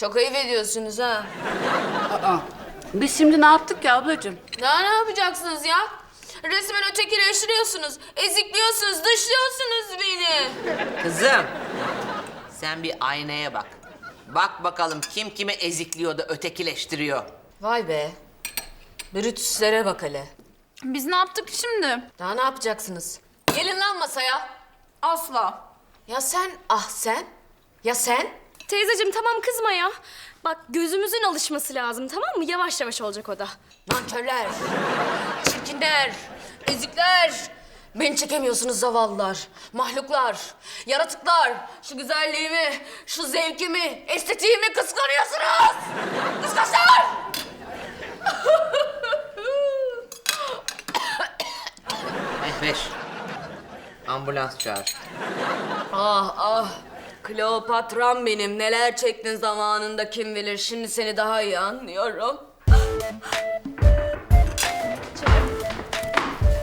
Çok ayıp ediyorsunuz ha. Aa, biz şimdi ne yaptık ki ablacığım? Daha ne yapacaksınız ya? Resmen ötekileştiriyorsunuz, ezikliyorsunuz, dışlıyorsunuz beni. Kızım, sen bir aynaya bak. Bak bakalım kim kimi ezikliyor da ötekileştiriyor. Vay be. Brütüslere bak hele. Biz ne yaptık şimdi? Daha ne yapacaksınız? Gelin lan masaya. Asla. Ya sen, ah sen? Ya sen? Teyzeciğim tamam kızma ya. Bak gözümüzün alışması lazım tamam mı? Yavaş yavaş olacak o da. Nankörler, çirkinler, ezikler. Beni çekemiyorsunuz zavallılar, mahluklar, yaratıklar. Şu güzelliğimi, şu zevkimi, estetiğimi kıskanıyorsunuz. Kıskançlar! Mehveş. Ambulans çağır. Ah ah. Kleopatram benim. Neler çektin zamanında kim bilir. Şimdi seni daha iyi anlıyorum.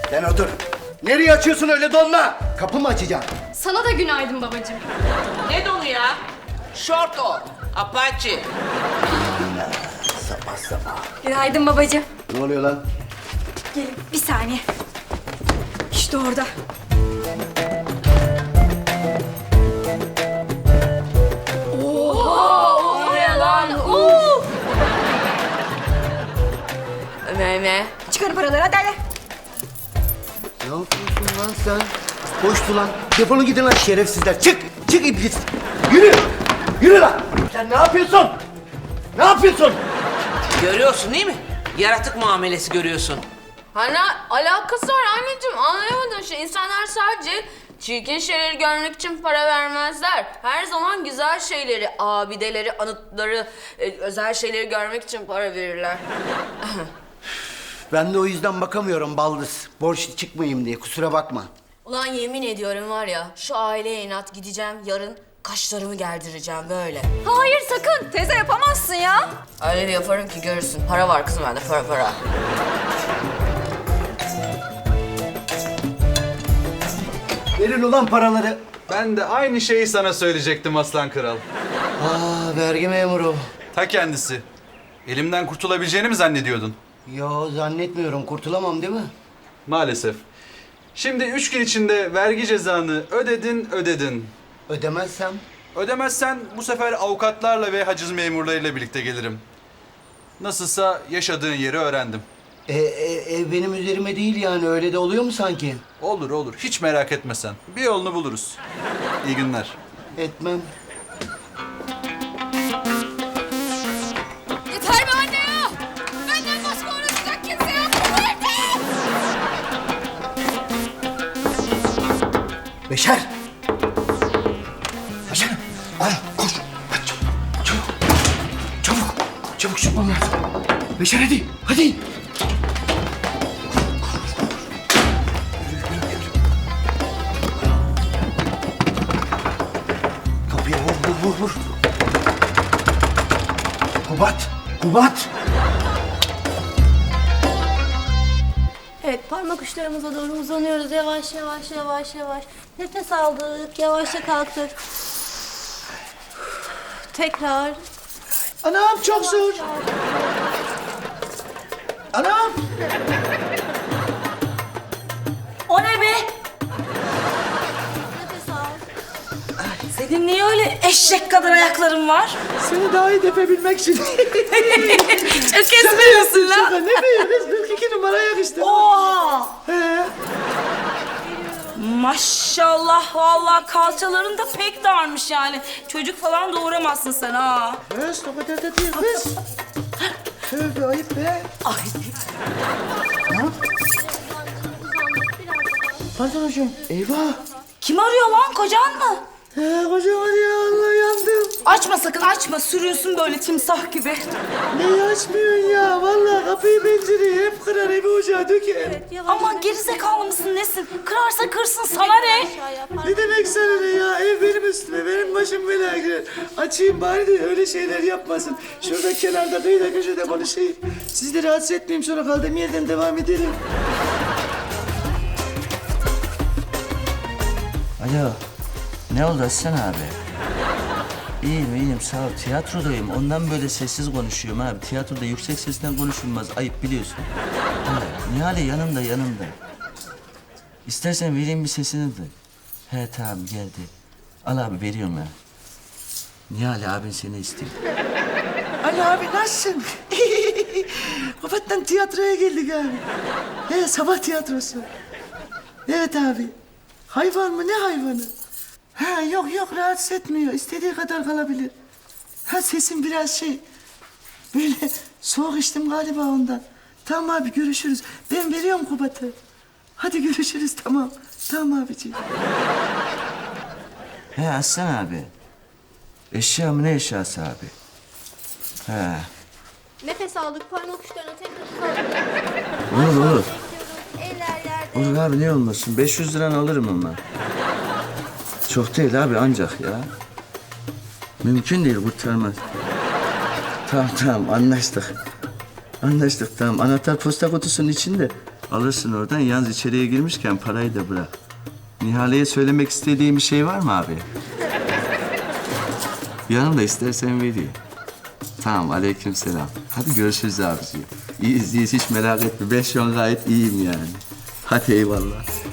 Sen otur. Nereye açıyorsun öyle donla? Kapı mı açacaksın? Sana da günaydın babacığım. Ne donu ya? Şort o. Apache. Sabah sabah. Günaydın babacığım. Ne oluyor lan? Gelin bir saniye. İşte orada. Meme. Çıkar paraları hadi hadi. Ne yapıyorsun lan sen? Hoştu lan. Defolun gidin lan şerefsizler. Çık. Çık iblis. Yürü. Yürü lan. Sen ne yapıyorsun? Ne yapıyorsun? Görüyorsun değil mi? Yaratık muamelesi görüyorsun. Hani alakası var anneciğim anlayamadın şey. İnsanlar sadece çirkin şeyleri görmek için para vermezler. Her zaman güzel şeyleri, abideleri, anıtları, e, özel şeyleri görmek için para verirler. Ben de o yüzden bakamıyorum baldız. Borç çıkmayayım diye kusura bakma. Ulan yemin ediyorum var ya şu aileye inat gideceğim yarın kaşlarımı gerdireceğim böyle. Hayır sakın. Teyze yapamazsın ya. Öyle bir yaparım ki görürsün. Para var kızım bende para para. Verin ulan paraları. Ben de aynı şeyi sana söyleyecektim Aslan Kral. Aa vergi memuru. Ta kendisi. Elimden kurtulabileceğini mi zannediyordun? Yo zannetmiyorum kurtulamam değil mi? Maalesef. Şimdi üç gün içinde vergi cezanı ödedin ödedin. Ödemezsem? Ödemezsen bu sefer avukatlarla ve haciz memurlarıyla birlikte gelirim. Nasılsa yaşadığın yeri öğrendim. E, e, ev benim üzerime değil yani öyle de oluyor mu sanki? Olur olur hiç merak etme sen. Bir yolunu buluruz. İyi günler. Etmem. Beşer! Beşer! Al koş! Hadi çabuk! Çabuk! Çabuk! Çabuk çıkmam lazım. Beşer hadi! Hadi! Kapıya vur vur vur vur. Kubat! Kubat! Evet parmak uçlarımıza doğru uzanıyoruz yavaş yavaş yavaş yavaş. Nefes aldık, yavaşça kalktık. Tekrar. Anam çok zor. Anam! Senin niye öyle eşek kadar ayakların var? Seni daha iyi tepebilmek için. Çok esmiyorsun lan. ne diyorsun? 42 numara yakıştı. Oha! He. Maşallah vallahi kalçaların da pek darmış yani. Çocuk falan doğuramazsın sen ha. Kız o kadar da değil kız. Tövbe ayıp be. Ay Pardon hocam. Eyvah. kim arıyor lan kocan mı? He kocam hadi ya Allah yandım. Açma sakın açma sürüyorsun böyle timsah gibi. Neyi açmıyorsun ya? Vallahi kapıyı pencereyi hep kırar evi ocağa döker. Aman gerizekalı mısın nesin? Kırarsa kırsın sana ne? Ne demek sana ne ya? Ev benim üstüme, benim başım belaya girer. Açayım bari de öyle şeyler yapmasın. Şurada kenarda böyle köşede konuşayım. Sizi de rahatsız etmeyeyim sonra kaldığım yerden devam edelim. Alo. Ne oldu Aslan abi? İyiyim iyiyim sağ ol. Tiyatrodayım. Ondan böyle sessiz konuşuyorum abi. Tiyatroda yüksek sesten konuşulmaz. Ayıp biliyorsun. Ha, Nihale yanımda yanımda. İstersen vereyim bir sesini de. He tamam geldi. Al abi veriyorum ya. Nihale abin seni istiyor. Ali abi nasılsın? Babattan tiyatroya geldik abi. He sabah tiyatrosu. Evet abi. Hayvan mı ne hayvanı? Ha yok yok rahatsız etmiyor. İstediği kadar kalabilir. Ha sesim biraz şey. Böyle soğuk içtim galiba ondan. Tamam abi görüşürüz. Ben veriyorum Kubat'ı. Hadi görüşürüz tamam. Tamam abiciğim. He Aslan abi. Eşya mı ne eşyası abi? He. Nefes aldık parmak uçlarına tekrar saldık. Olur olur. Eller yerde. Olur abi ne olmasın. 500 liranı alırım ondan. Çok değil abi ancak ya. Mümkün değil kurtarmaz. Tamam tamam anlaştık. Anlaştık tamam. Anahtar posta kutusunun içinde. Alırsın oradan. Yalnız içeriye girmişken parayı da bırak. Nihale'ye söylemek istediğim bir şey var mı abi? Yanımda istersen vereyim. Tamam aleykümselam. Hadi görüşürüz abiciğim. İyiyiz iyiyiz hiç merak etme. Ben şu an gayet iyiyim yani. Hadi eyvallah.